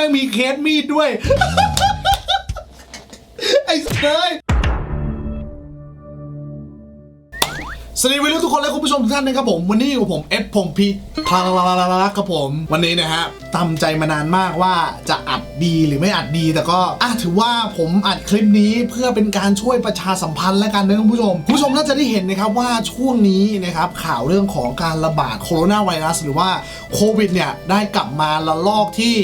ม่งมีเคสมีดด้วย ไอ้เอ้ยสวัสดีวัยรุ่นทุกคนและคุณผู้ชมทุกท่านนะครับผมวันนี้อยู่กับผมเอฟพงพีพาลาลาลาครับผม วันนี้นะฮะตำใจมานานมากว่าจะอัดดีหรือไม่อัดดี แต่ก็อะถือว่าผมอัดคลิปนี้เพื่อเป็นการช่วยประชาสัมพันธ์และกันนะคุณผู้ชมคุณผู้ชมน่าจะได้เห็นนะครับว่าช่วงนี้นะครับข่าวเรื่องของการระบาดโคโรนาไวรัสหรือว่าโควิดเนี่ยได้กลับมาระลอกที่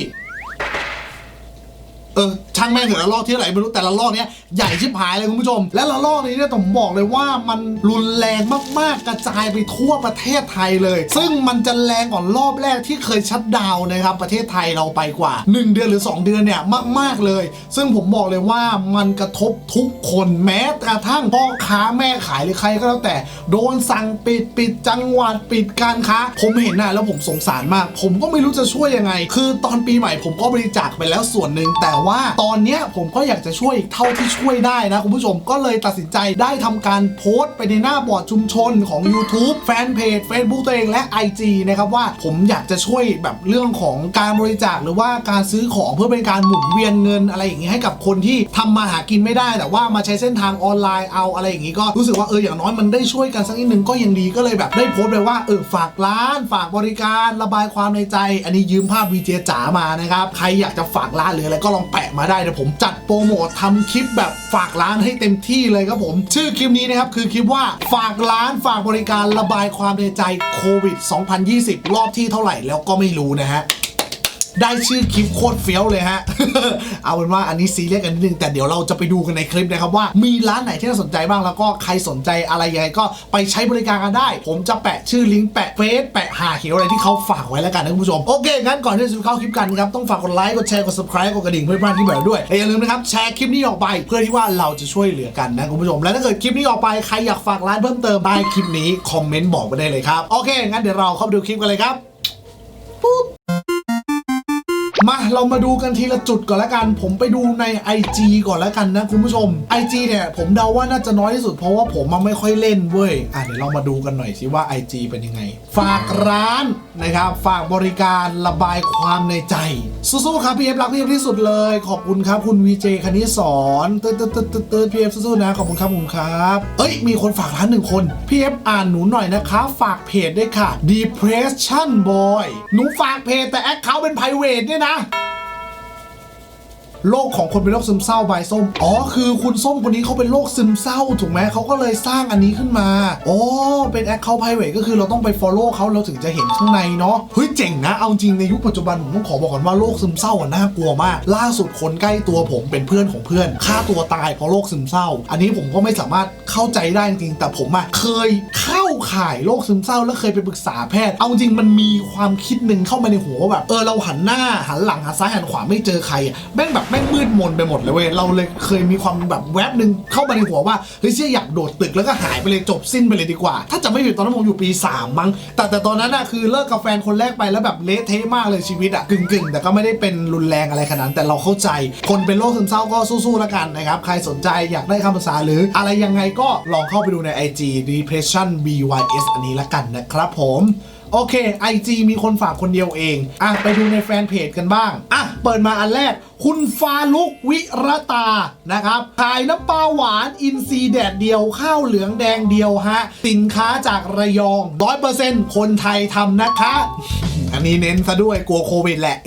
เออช่างแม่งเถอะละลอกที่ไหนไม่รู้แต่ละลอกเนี้ยใหญ่ชิบหายเลยคุณผู้ชม และละลอกนี้เนี่ยผมบอกเลยว่ามันรุนแรงมากๆกระจายไปทั่วประเทศไทยเลย ซึ่งมันจะแรงกว่ารอบแรกที่เคยชัดดาวนะครับประเทศไทยเราไปกว่า 1 เดือนหรือ 2 เดือนเนี่ยมาก ๆเลย ซึ่งผมบอกเลยว่ามันกระทบทุกคนแม้กระทั่งพ่อค้าแม่ขายหรือใครก็แล้วแต่โดนสั่งปิดปิดจังหวัดปิดการค้า ผมเห็นนะแล้วผมสงสารมาก ผมก็ไม่รู้จะช่วยยังไง คือตอนปีใหม่ผมก็บริจาคไปแล้วส่วนหนึ่งแต่ว่าตอนเนี้ยผมก็อยากจะช่วยอีกเท่าที่ช่วยได้นะคุณผู้ชมก็เลยตัดสินใจได้ทำการโพสต์ไปในหน้าบอร์ดชุมชนของ YouTube แฟนเพจ Facebook ตัวเองและ IG นะครับว่าผมอยากจะช่วยแบบเรื่องของการบริจาคหรือว่าการซื้อของเพื่อเป็นการหมุนเวียนเงินอะไรอย่างงี้ให้กับคนที่ทำมาหากินไม่ได้ แต่ว่ามาใช้เส้นทางออนไลน์เอาอะไรอย่างงี้ก็รู้สึกว่าเอออย่างน้อยมันได้ช่วยกันสักนิดนึงก็ยังดีก็เลยแบบได้โพสต์ไปว่าเออฝากร้าน ฝากบริการระบายความในใจ อันนี้ยืมภาพวีเจจ๋ามานะครับใครอยากจะฝากร้านหรืออะไรก็ลองปปะมาได้เดี๋ยวผมจัดโปรโมททำคลิปแบบฝากร้านให้เต็มที่เลยครับผม ชื่อคลิปนี้นะครับคือคลิปว่าฝากร้านฝากบริการระบายความในใจโควิด 2020 รอบที่เท่าไหร่แล้วก็ไม่รู้นะฮะ ได้ชื่อคลิปโคตรเฟี้ยวเลยฮะ เอาเป็นว่าอันนี้ซีเรียสกันนิดนึงแต่เดี๋ยวเราจะไปดูกันในคลิปนะครับว่ามีร้านไหนที่น่าสนใจบ้างแล้วก็ใครสนใจอะไรยังไงก็ไปใช้บริการกันได้ ผมจะแปะชื่อลิงก์แปะเฟซแปะหาเขียวอะไรที่เขาฝากไว้แล้วกันนะคุณผู้ชมโอเคงั้นก่อนที่จะเข้าคลิปกันครับต้องฝากกดไลค์กดแชร์กด subscribe กดกระดิ่งเพื่อไม่พลาดที่แบบด้วยและอย่าลืมนะครับแชร์คลิปนี้ออกไปเพื่อที่ว่าเราจะช่วยเหลือกันนะคุณผู้ชมและถ้าเกิดคลิปนี้ออกไปใครอยากฝากร้านเพิ่มเติมใต้คลิปนี้คอมเมนต์บอกมาได้เลยครับโอเคงั้นเดี๋ยวเราเข้าไปดูคลิปกันเลยครับมา เรามาดูกันทีละจุดก่อนละกัน ผมไปดูใน IG ก่อนละกันนะคุณผู้ชม IG เนี่ยผมเดาว่าน่าจะน้อยที่สุดเพราะว่าผมมันไม่ค่อยเล่นเว้ยอะเดี๋ยวเรามาดูกันหน่อยสิว่า IG เป็นยังไง ฝากร้านนะครับ ฝากบริการระบายความในใจ สู้ๆครับพี่เอฟรักพี่เอฟที่สุดเลย ขอบคุณครับคุณวีเจคณิสอนเติร์ดเติร์ดเติร์ดเติร์เติร์ดพี่เอฟสู้ๆนะขอบคุณครับผมครับเอ้ยมีคนฝากร้านหนึ่งคนพี่เอฟอ่านหนูหน่อยนะคะ ฝากเพจด้วยค่ะ depression boy หนูฝากเพจแต่แอคเคาท์เป็น private เนี่ยนะ โรคของคนเป็นโรคซึมเศร้าใบส้ม อ๋อ คือคุณส้มคนนี้เขาเป็นโรคซึมเศร้าถูกไหมเขาก็เลยสร้างอันนี้ขึ้นมาอ๋อเป็นแอคเคาท์ private ก็คือเราต้องไป follow เขาเราถึงจะเห็นข้างในเนาะ เฮ้ยเจ๋งนะ เอาจริงในยุคปัจจุบันผมต้องขอบอกก่อนว่าโรคซึมเศร้าอะน่ากลัวมาก ล่าสุดคนใกล้ตัวผมเป็นเพื่อนของเพื่อนฆ่าตัวตายเพราะโรคซึมเศร้า อันนี้ผมก็ไม่สามารถเข้าใจได้จริง แต่ผมอะเคยเข้าข่ายโรคซึมเศร้า แล้วเคยไปปรึกษาแพทย์ เอาจริงมันมีความคิดหนึ่งเข้ามาในหัวว่าแบบ เออเราหันหน้าหันหลังหันซ้ายหันขวาไม่เจอใครอะแม่งแบบแม่งมืดมนไปหมดเลยเว้ยเราเลยเคยมีความแบบแวบหนึ่งเข้ามาในหัวว่าเฮ้ยเชี่ยอยากโดดตึกแล้วก็หายไปเลยจบสิ้นไปเลยดีกว่า ถ้าจะไม่ผิดตอนนั้นผมอยู่ปี3มั้งแต่แต่ตอนนั้นอะคือเลิกกับแฟนคนแรกไปแล้วแบบเละเทะมากเลยชีวิตอะกึ่งๆ แต่ก็ไม่ได้เป็นรุนแรงอะไรขนาดนั้นแต่เราเข้าใจ คนเป็นโรคซึมเศร้าก็สู้ๆแล้วกันนะครับใครสนใจอยากได้คำปรึกษาหรือ อะไรยังไงก็ลองเข้าไปดูใน IG depression bys อันนี้ละกันนะครับผม โอเค IG มีคนฝากคนเดียวเอง อะ ไปดูในแฟนเพจกันบ้าง อะ เปิดมาอันแรก คุณฟาลุกวิรตา นะครับ ขายน้ำปลาหวานอินซีแดดเดียว ข้าวเหลืองแดงเดียวฮะ สินค้าจากระยอง100%คนไทยทำนะคะอันนี้เน้นซะด้วยกลัวโควิดแหละ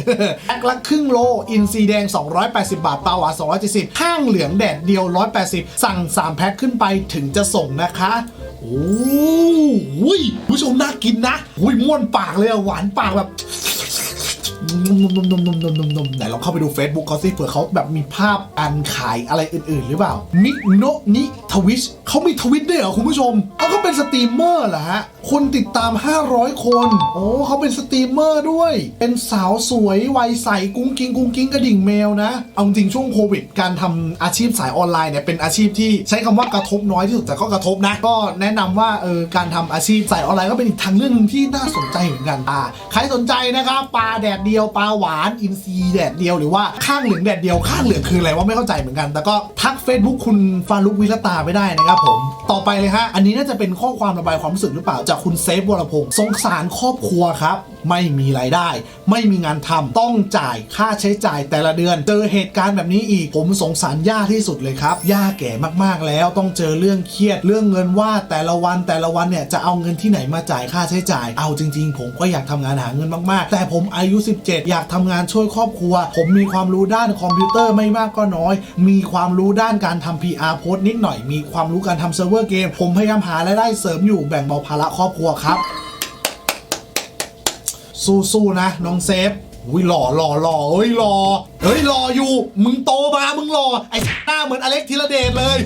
แพ็คละครึ่งโล อินซีแดง 280 บาทปลาหวาน270 ข้างเหลืองแดดเดียว 180 สั่ง 3 แพ็คขึ้นไปถึงจะส่งนะคะ โอ้ยผู้ชมน่ากินนะอุ้ยม่วนปากเลยอะหวานปากแบบ นมนมนมนมนมนมนมไหนลองเข้าไปดู Facebook เขาสิเผื่อเขาแบบมีภาพอันขายอะไรอื่น ๆ หรือเปล่า มิโนนิทวิชเขามีทวิตด้วยเหรอคุณผู้ชมเขาเป็นสตรีมเมอร์เหรอฮะ คนติดตาม 500 คน โอ้เขาเป็นสตรีมเมอร์ด้วย เป็นสาวสวยวัยใสกุ้งกิ้งกุ้งกิ้งกระดิ่งแมวนะ เอาจริงช่วงโควิด การทำอาชีพสายออนไลน์เนี่ยเป็นอาชีพที่ใช้คำว่ากระทบน้อยที่สุดแต่ก็กระทบนะ ก็แนะนำว่าเออการทำอาชีพสายออนไลน์ก็เป็นอีกทางเรื่องหนึงที่น่าสนใจเหมือนกันอ่าใครสนใจนะครับปลาแดดเดียวยวปลาหวานอินทรีแดดเดียวหรือว่าข้างเหลืองแดดเดียวข้างเหลืองคืออะไรว่าไม่เข้าใจเหมือนกัน แต่ก็ทัก Facebook คุณฟารุกวิรตาไปได้นะครับผมต่อไปเลยฮะอันนี้น่าจะเป็นข้อความระบายความรู้สึกหรือเปล่าจากคุณเซฟวรพงศ์สงสารครอบครัวครับ ไม่มีรายได้ ไม่มีงานทำต้องจ่ายค่าใช้จ่ายแต่ละเดือน เจอเหตุการณ์แบบนี้อีกผมสงสารย่าที่สุดเลยครับย่าแก่มากๆแล้วต้องเจอเรื่องเครียดเรื่องเงินว่าแต่ละวันแต่ละวันเนี่ยจะเอาเงินที่ไหนมาจ่ายค่าใช้จ่าย เอาจริง ๆ ผมก็อยากทำงานหาเงินมากๆ แต่ผมอายุ 17อยากทำงานช่วยครอบครัว ผมมีความรู้ด้านคอมพิวเตอร์ไม่มากก็น้อย มีความรู้ด้านการทำ PR โพสต์นิดหน่อย มีความรู้การทำเซิร์ฟเวอร์เกม ผมพยายามหารายได้เสริมอยู่แบ่งเบาภาระครอบครัวครับ สู้ๆนะน้องเซฟอุ้ยหล่อหล่อหล่อเฮ้ยหล่อเฮ้ยหล่ออยู่ มึงโตมามึงหล่อไอ้หน้าเหมือนอเล็กธีระเดชเลย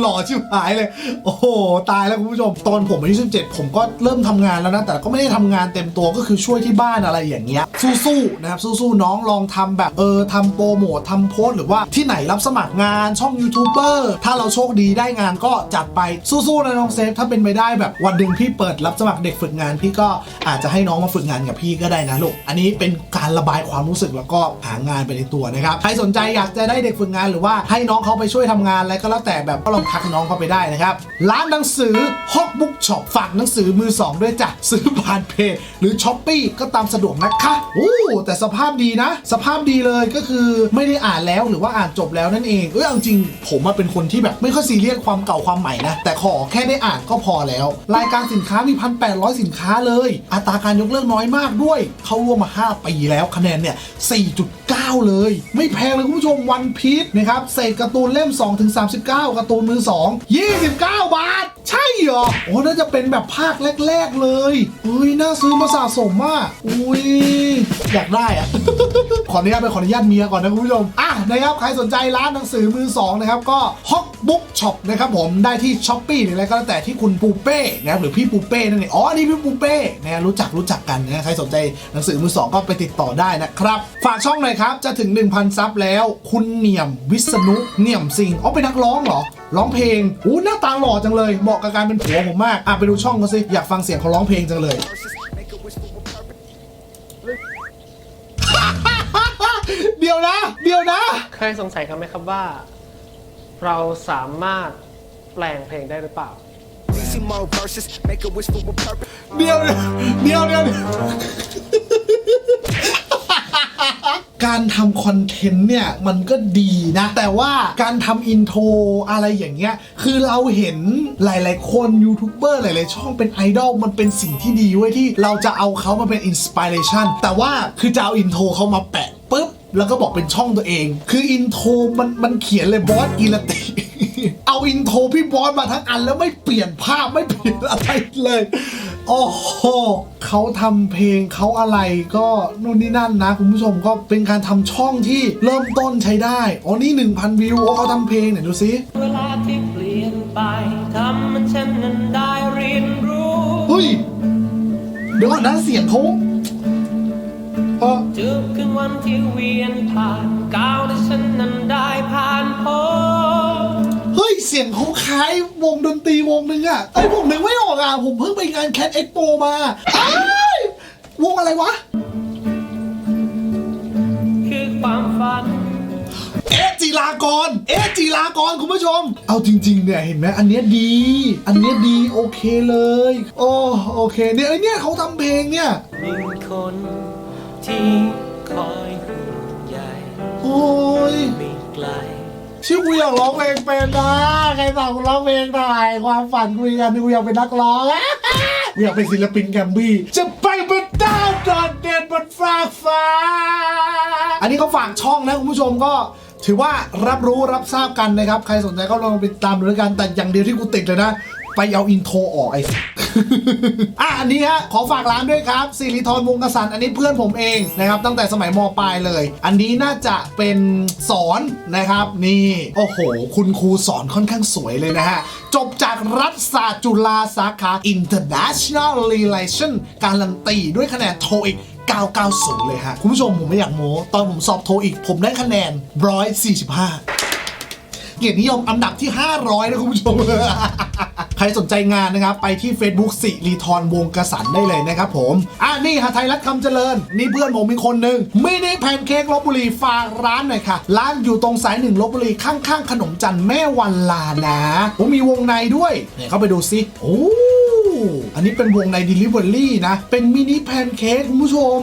หล่อชิบหายเลย โอ้โหตายแล้วคุณผู้ชม ตอนผมอายุ17 ผมก็เริ่มทำงานแล้วนะ แต่ก็ไม่ได้ทำงานเต็มตัวก็คือช่วยที่บ้านอะไรอย่างเงี้ย สู้ๆนะครับสู้ๆน้องลองทำแบบเออทำโปรโมททำโพสหรือว่าที่ไหนรับสมัครงานช่องยูทูบเบอร์ถ้าเราโชคดีได้งานก็จัดไปสู้ๆนะน้องเซฟถ้าเป็นไปได้แบบวันหนึ่งพี่เปิดรับสมัครเด็กฝึกงาน พี่ก็อาจจะให้น้องมาฝึกงานกับพี่ก็ได้นะลูกอันนี้เป็นการระบายความรู้สึกแล้วก็หางานไปในตัวนะครับ ใครสนใจอยากจะได้เด็กฝึกงานหรือว่าให้น้องเขาไปช่วยทำงานอะไรก็แล้วแต่แบบก็ลองทักน้องเขาไปได้นะครับร้านหนังสือฮอกบุ๊กช็อปฝากหนังสือมือสองด้วยจ้ะซื้อผ่านเพจหรือช้อปปี้ก็ตามสะดวกนะคะโอ้แต่สภาพดีนะ สภาพดีเลยก็คือไม่ได้อ่านแล้วหรือว่าอ่านจบแล้วนั่นเองเออเอาจริงผมมาเป็นคนที่แบบไม่ค่อยซีเรียสความเก่าความใหม่นะแต่ขอแค่ได้อ่านก็พอแล้ว รายการสินค้ามี1,800สินค้าเลย อัตราการยกเลิกน้อยมากด้วย เข้าร่วมมา 5 ปีแล้วคะแนนเนี่ย God 4.9เลย ไม่แพงเลยคุณผู้ชมวันพีชนะครับเศษการ์ตูนเล่ม2-39การ์ตูนมือ 2 29 บาท ใช่เหรอ โอ้น่าจะเป็นแบบภาคแรก ๆ เลยเฮ้ยน่าซื้อมาสะสมมากอุ้ยอยากได้อะขออนุญาตไปขออนุญาตเมียก่อนนะคุณผู้ชมอะนะครับใครสนใจร้านหนังสือมือสองนะครับ ก็ฮอกบุ๊กช็อปนะครับผมได้ที่ช้อปปี้หรืออะไรก็แล้วแต่ที่คุณปูเป้นะครับหรือพี่ปูเป้นั่นเองอ๋อนี่พี่ปูเป้นะรู้จักรู้จักกันนะใครสนใจหนังสือมือสองก็ไปติดต่อได้นะครับ ฝากช่องหน่อยครับจะถึง 1,000 ซับแล้ว คุณเหนี่ยมวิษณุเหนี่ยมสิงห์อ๋อเป็นนักร้องเหรอ ร้องเพลงอู้หน้าตาหล่อจังเลย เหมาะกับการเป็นผัวผมมาก อะไปดูช่องเขาสิ อยากฟังเสียงเขาร้องเพลงจังเลย เดี๋ยวนะ เดี๋ยวนะ เคยสงสัยกันไหมครับว่า เราสามารถแปลงเพลงได้หรือเปล่า Easy more verses, make a wish for a purpose. เดี๋ยวนะเดี๋ยวเดี๋ยวเดี๋ยว การทำคอนเทนต์เนี่ย มันก็ดีนะ แต่ว่าการทำอินโทรอะไรอย่างเงี้ย คือเราเห็นหลาย ๆ คนยูทูบเบอร์หลาย ๆ ช่องเป็นไอดอลมันเป็นสิ่งที่ดีเว้ยที่เราจะเอาเขามาเป็นอินสปิเรชันแต่ว่าคือจะเอาอินโทรเขามาแปะปุ๊บแล้วก็บอกเป็นช่องตัวเอง คืออินโทรมันมันเขียนเลยบอสกีรติ เอาอินโทรพี่บอสมาทั้งอันแล้วไม่เปลี่ยนภาพไม่เปลี่ยนอะไรเลย โอ้โหเขาทำเพลงเขาอะไรก็นู่นนี่นั่นนะ คุณผู้ชมก็เป็นการทำช่องที่เริ่มต้นใช้ได้ อ๋อนี่ 1,000 วิวโอ้เขาทำเพลงเนี่ยดูสิเวลาที่เปลี่ยนไปทำมันฉันนั้นได้เรียนรู้เฮ้ยเดี๋ยวก่อนนะเสียงเขาเออทุกคืนวันที่เวียนผ่านก้าวที่ฉันนั้นได้ผ่านพ้นเฮ้ ยเสียงเขาคล้ายวงดนตรีวงหนึ่งอะไอ้ยผมนึกไม่ออกอะผมเพิ่งไปงานแค t เอ็กโปมาอ้ายวงอะไรวะ คือความฝัน เอ๊ะจีลากร เอ๊ะจีลากรคุณผู้ชม เอาจริงๆเนี่ยเห็นไหมอันเนี้ยดี อันเนี้ยดีโอเคเลย โอ้โอเคเนี่ยไอเนี่ยเขาทำเพลงเนี่ย หนึ่งคนที่คอยห่วงใยโอ้ย ไม่ไกล ชื่อกูอยากร้องเพลงเป็นนะใครสั่งกูร้องเพลงหน่อยความฝันกูอีกอันหนึงกูอยากเป็นนักร้องกูอยากเป็นศิลปินแกรมบี้จะไปบนดาวโดดเด่นบนฟ้ากฟ้า อันนี้เขาฝากช่องนะคุณผู้ชมก็ถือว่ารับรู้รับทราบกันนะครับ ใครสนใจก็ลองไปตามดูแล้วกันแต่อย่างเดียวที่กูติดเลยนะ ไปเอาอินโทรออกไอ้ อะอันนี้ฮะขอฝากร้านด้วยครับสิริธรวงศ์กสันอันนี้เพื่อนผมเองนะครับ ตั้งแต่สมัยมปลายเลย อันนี้น่าจะเป็นสอนนะครับนี่โอ้โห คุณครูสอนค่อนข้างสวยเลยนะฮะ จบจากรัฐศาสตร์จุฬาสาขา International Relation การันตีด้วยคะแนนโทอีก990 เลยฮะ คุณผู้ชมผมไม่อยากโม้ ตอนผมสอบโทอีก ผมได้คะแนน 145 เกียรตินิยมอันดับที่ 500 นะคุณผู้ชม ใครสนใจงานนะครับ ไปที่ Facebook สิริธรวงกระสันได้เลยนะครับผมอะนี่ฮะไทยรัฐคำเจริญ นี่เพื่อนผมมีคนหนึ่งมินิแพนเค้กลบบุรีฝากร้านหน่อยค่ะ ร้านอยู่ตรงสายหนึ่งลบบุรีข้างๆ ขนมจันทร์แม่วันลานะผมมีวงในด้วยเนี่ยเข้าไปดูซิโอ้อันนี้เป็นวงใน Delivery นะ เป็นมินิแพนเค้กคุณผู้ชม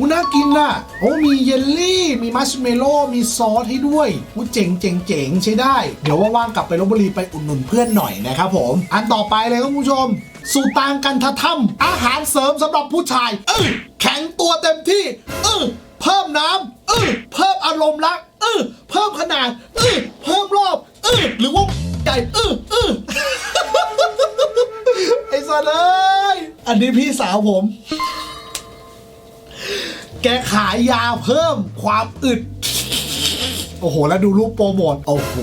อู้น่ากินน่ะ โอ้มีเยลลี่ มีมัชเมลโล่ มีซอสให้ด้วยอู้เจ๋งเจ๋งเจ๋งใช้ได้ เดี๋ยวว่างๆกลับไปลบบุรีไปอุดหนุนเพื่อนหน่อยนะครับผม อันต่อไปเลยครับคุณผู้ชม สูตางกันทะถ้ำอาหารเสริมสำหรับผู้ชายเออแข็งตัวเต็มที่เออเพิ่มน้ำเออเพิ่มอารมณ์รักเออเพิ่มขนาดเออเพิ่มรอบเออหรือว่าใหญ่เออเออไอ้สัสเลยอันนี้พี่สาวผม แกขายยาเพิ่มความอึด โอ้โห แล้วดูรูปโปรโมท โอ้โห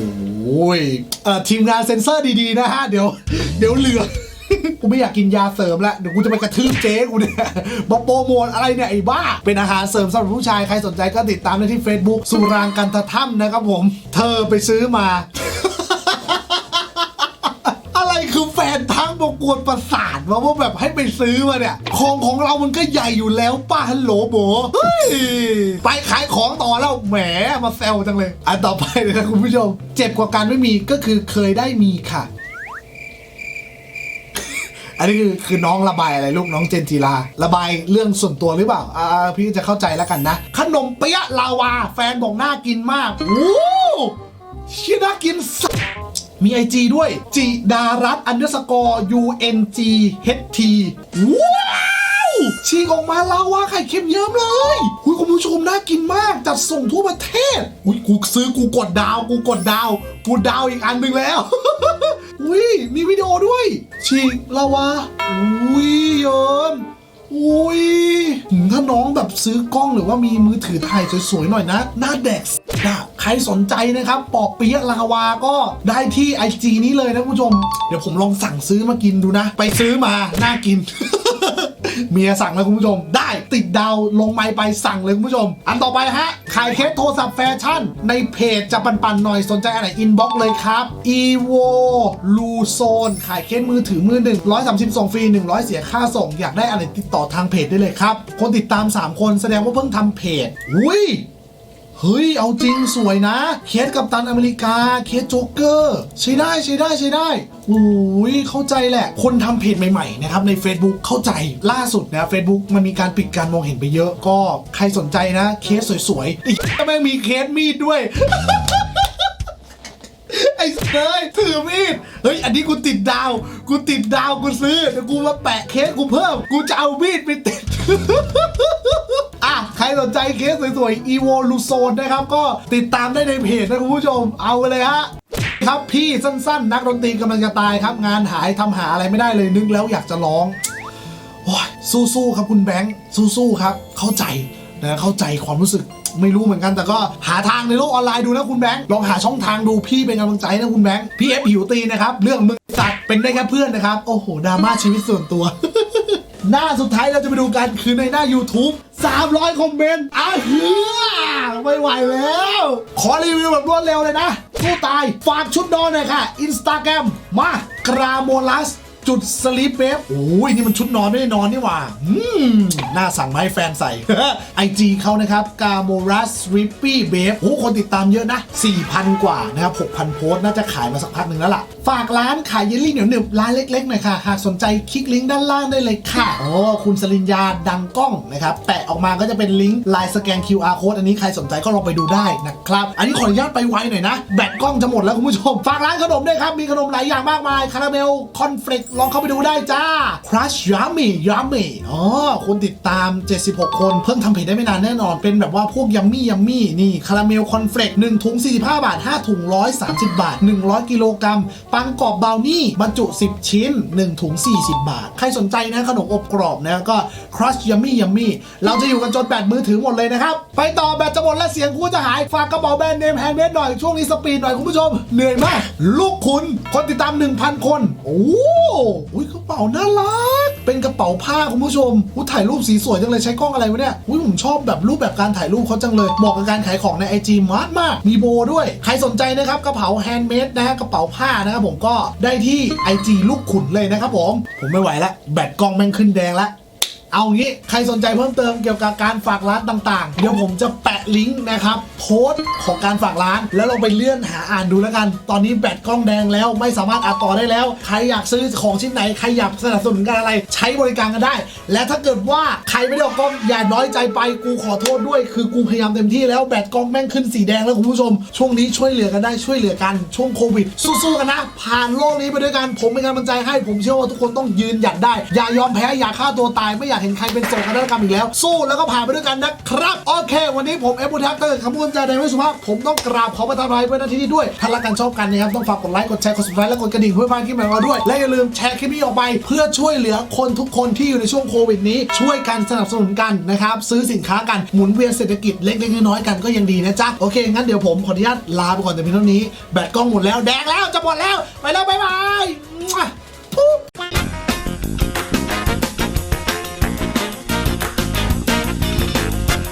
ทีมงานเซ็นเซอร์ดีๆ นะฮะ เดี๋ยว เดี๋ยวเหลือกูไม่อยากกินยาเสริมล้วเดี๋ยวกูจะไปกระทืบเจ๊กูเนี่ยบอกโปรโมทอะไรเนี่ยไอ้บ้า เป็นอาหารเสริมสำหรับผู้ชาย ใครสนใจก็ติดตามได้ที่ Facebook สุรางกันทะถ้ำนะครับผม เธอไปซื้อมา อะไรคือ แฟนทั้งประกวดประสาทว่าว่าแบบให้ไปซื้อมาเนี่ย ของของเรามันก็ใหญ่อยู่แล้วป้าฮัลโหลโบเฮ้ยไปขายของต่อแล้วแหมมาแซวจังเลย อันต่อไปเลยนะคุณผู้ชม เจ็บกว่าการไม่มีก็คือเคยได้มีค่ะ อันนี้คือคือน้องระบายอะไรลูกน้องเจนจีราระบายเรื่องส่วนตัวหรือเปล่าอ่าพี่จะเข้าใจแล้วกันนะขนมเปี๊ยะลาวา แฟนบอกน่ากินมากโอ้ชี่ยน่ากินสัส มีไอจีด้วยจิดารัตอันเดอร์สกอร์ U N G H T ว้าวชีกออกมาลาวาไข่เค็มเยิ้มเลยคุยคุณผู้ชมน่ากินมาก จัดส่งทั่วประเทศ อุ้ยกูซื้อกูกดดาว กูกดดาว กูดาวอีกอันหนึ่งแล้ว อุ้ยมีวิดีโอด้วยชีลาวาอุ้ยเยิ้ม อุ้ยถ้าน้องแบบซื้อกล้องหรือว่ามีมือถือถ่ายสวยๆหน่อยนะหน้าแดกนะใครสนใจนะครับปอบเปี๊ยะลาวาก็ได้ที่ไอจีนี้เลยนะคุณผู้ชม เดี๋ยวผมลองสั่งซื้อมากินดูนะ ไปซื้อมา น่ากิน เมียสั่งเลยคุณผู้ชม ได้ติดดาวลงไม้ไปสั่งเลยคุณผู้ชม อันต่อไปฮะขายเคสโทรศัพท์แฟชั่น ในเพจจะปันๆหน่อยสนใจอะไรอินบ็อกเลยครับ evo lu zone ขายเคสมือถือมือหนึ่งร้อยสามสิบส่งฟรีหนึ่งร้อยเสียค่าส่ง อยากได้อะไรติดต่อทางเพจได้เลยครับ คนติดตาม 3 คนแสดงว่าเพิ่งทำเพจอุ้ย เฮ้ย เอาจริงสวยนะ เคสกับตันอเมริกา เคสโจ๊กเกอร์ ใช้ได้ใช้ได้ใช้ได้โอ้ยเข้าใจแหละ คนทำเพจใหม่ๆนะครับใน Facebook เข้าใจล่าสุดนะ Facebook มันมีการปิดการมองเห็นไปเยอะ ก็ใครสนใจนะ เคสสวยๆแต่แม่งมีเคสมีดด้วย เอ้ยถือมีดเฮ้ยอันนี้กูติดดาว กูติดดาวกูซื้อเดี๋ยวกูมาแปะเคสกูเพิ่ม กูจะเอามีดไปติดอะใครสนใจเคสสวยๆ evo l u z o n นะครับ ก็ติดตามได้ในเพจนะคุณผู้ชมเอาไปเลยฮะครับพี่สั้นๆ นักดนตรีกำลังจะตายครับ งานหายทำหาอะไรไม่ได้เลยนึกแล้วอยากจะร้องโอ้ยสู้ๆครับคุณแบงค์สู้ๆครับ เข้าใจนะเข้าใจความรู้สึก ไม่รู้เหมือนกันแต่ก็หาทางในโลกออนไลน์ดูนะคุณแบงค์ลองหาช่องทางดูพี่เป็นกำลังใจนะคุณแบงค์พี่เอฟหิวตีนะครับเรื่องมึงสัตว์เป็นได้แค่เพื่อนนะครับโอ้โหดราม่าชีวิตส่วนตัว หน้าสุดท้ายเราจะไปดูกันคือในหน้า YouTube 300 คอมเมนต์อ้าเหือไม่ไหวแล้ว ขอรีวิวแบบรวดเร็วเลยนะสู้ตาย ฝากชุดนอนหน่อยค่ะ Instagram มากราโมลัส จุดสลีปเบฟโอ้ยนี่มันชุดนอนไม่ได้นอนนี่หว่าอืมน่าสั่งมาให้แฟนใส่ไอจีเขานะครับกาโมรัสริปปี้เบฟโอ้คนติดตามเยอะนะ 4,000 กว่านะครับ 6,000 โพสต์น่าจะขายมาสักพักหนึ่งแล้วล่ะ ฝากร้านขายเยลลี่เหนียวหนึบร้านเล็กๆหน่อยค่ะ หากสนใจคลิกลิงก์ด้านล่างได้เลยค่ะโอ้คุณสลินยาดังกล้องนะครับ แปะออกมาก็จะเป็นลิงก์ลายสแกน QR code อันนี้ใครสนใจก็ลองไปดูได้นะครับ อันนี้ขออนุญาตไปไวหน่อยนะ แบตกล้องจะหมดแล้วคุณผู้ชม ฝากร้านขนมด้วยครับ มีขนมหลายอย่างมากมาย คาราเมล คอนเฟลกลองเข้าไปดูได้จ้า Crush Yummy Yummy อ๋อคนติดตาม 76 คนเพิ่งทำเพจได้ไม่นานแน่นอน เป็นแบบว่าพวกยัมมี่ยัมมี่นี่คาราเมลคอนเฟลก1ถุง 45 บาท 5 ถุง 130 บาท 100 กิโลกรัม ปังกรอบบาวนี่ บรรจุ 10 ชิ้น 1 ถุง 40 บาท ใครสนใจนะขนมอบกรอบนะก็ Crush Yummy Yummy เราจะอยู่กันจนแบตมือถือหมดเลยนะครับ ไปต่อแบตจะหมดและเสียงกูจะหายฝากกระเป๋าแบรนด์เนมแฮนด์เมดหน่อยช่วงนี้สปีดหน่อยคุณผู้ชมเหนื่อยมาก ลูกคุณคนติดตาม 1,000 คน โอ้อุ้ยกระเป๋าน่ารัก เป็นกระเป๋าผ้าคุณผู้ชมอุ้ยถ่ายรูปสีสวยจังเลยใช้กล้องอะไรวะเนี่ยอุ้ยผมชอบแบบรูปแบบการถ่ายรูปเขาจังเลยเหมาะกับการขายของใน IG มากมากมีโบด้วย ใครสนใจนะครับกระเป๋าแฮนด์เมดนะฮะกระเป๋าผ้านะครับผมก็ได้ที่ไอจีลูกขุนเลยนะครับผม ผมไม่ไหวแล้วแบตกล้องแม่งขึ้นแดงละ เอางี้ใครสนใจเพิ่มเติมเกี่ยวกับการฝากร้านต่างๆ เดี๋ยวผมจะแปะลิงก์นะครับโพสต์ของการฝากร้าน แล้วเราไปเลื่อนหาอ่านดูแล้วกัน ตอนนี้แบตกล้องแดงแล้วไม่สามารถอ่านต่อได้แล้ว ใครอยากซื้อของชิ้นไหน ใครอยากสนับสนุนกันอะไร ใช้บริการกันได้ และถ้าเกิดว่าใครไม่ได้ออกกล้องอย่าน้อยใจไปกูขอโทษด้วย คือกูพยายามเต็มที่แล้วแบตกล้องแม่งขึ้นสีแดงแล้วคุณผู้ชม ช่วงนี้ช่วยเหลือกันได้ช่วยเหลือกันช่วงโควิด สู้ๆกันนะผ่านโลกนี้ไปด้วยกันผมเป็นกำลังใจให้ผมเชื่อว่าทุกคนต้องยืนหยัดได้ อย่ายอมแพ้อย่าฆ่าตัวตายไม่อยากเห็นใครเป็นโศกนาฏกรรมอีกแล้ว สู้แล้วก็ผ่านไปด้วยกันนะครับ โอเค วันนี้ผมเอฟบูทักเตอร์คำพูดจาใดไม่สุภาพผมต้องกราบขอประทานอภัยเพื่อนที่นี้ด้วยถ้ารักกันชอบกันนะครับต้องฝากกดไลค์กดแชร์กด subscribe และกดกระดิ่งเพื่อฟังคลิปใหม่เราด้วย และอย่าลืมแชร์คลิปนี้ออกไป เพื่อช่วยเหลือคนทุกคนที่อยู่ในช่วงโควิดนี้ช่วยกันสนับสนุนกันนะครับซื้อสินค้ากันหมุนเวียนเศรษฐกิจเล็กๆน้อยๆกันก็ยังดีนะจ๊ะโอเคงั้นเดี๋ยวผมขออนุญาตลาไปก่อนแต่เพียงเท่านี้แบตกล้องหมดแล้วแดงแล้วจะหมดแล้วไปแล้วบ๊ายบาย